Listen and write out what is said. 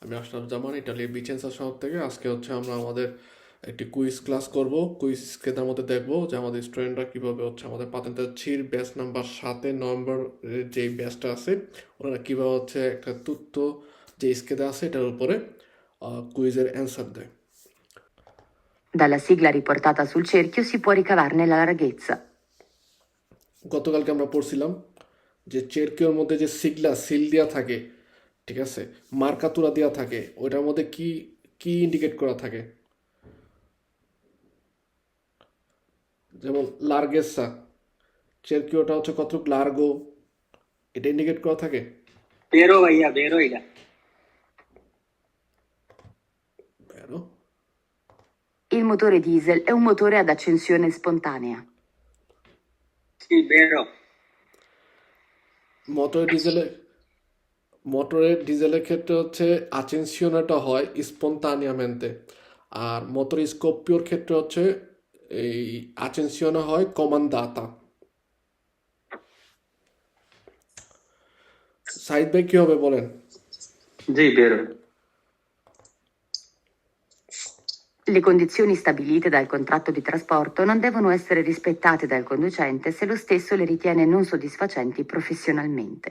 আমি আশরাফ জামান ইটালি বিচেন্সা শহর থেকে। আজকে হচ্ছে আমরা আমাদের একটি কুইজ ক্লাস করব। কুইজ মধ্যে দেখব যে আমাদের স্টুডেন্টরা কীভাবে হচ্ছে আমাদের ছির ব্যাচ নাম্বার সাতে নভেম্বর যেই ব্যাচটা আছে ওনারা কীভাবে হচ্ছে একটা তথ্য যে আছে এটার উপরে কুইজের অ্যান্সার দেয়। Dalla sigla riportata sul cerchio si può ricavarne la larghezza. গতকালকে আমরা পড়ছিলাম যে চেরকিওর মধ্যে যে সিগলা সিল দেওয়া থাকে ঠিক আছে? মার্কাতুরা দেওয়া থাকে। ওইটার মধ্যে কি কি ইন্ডিকেট করা থাকে? যেমন লার্গেসা চেরকিওটা হচ্ছে কতটুক লার্গো এটা ইন্ডিকেট করা থাকে? Vero ভাইয়া vero এটা। Vero? Il motore diesel è un motore ad accensione spontanea. sì vero মোটরের ডিজেলের মোটরের ডিজেলের ক্ষেত্রে হচ্ছে আচেনসিওনাটা হয় স্পন্তানিয়ামেন্তে আর মোটর স্কোপিওর ক্ষেত্রে হচ্ছে এই আচেনসিওনা হয় কমান্দাতা সাইদ ভাই কি হবে বলেন জি vero Le condizioni stabilite dal contratto di trasporto non devono essere rispettate dal conducente se lo stesso le ritiene non soddisfacenti professionalmente.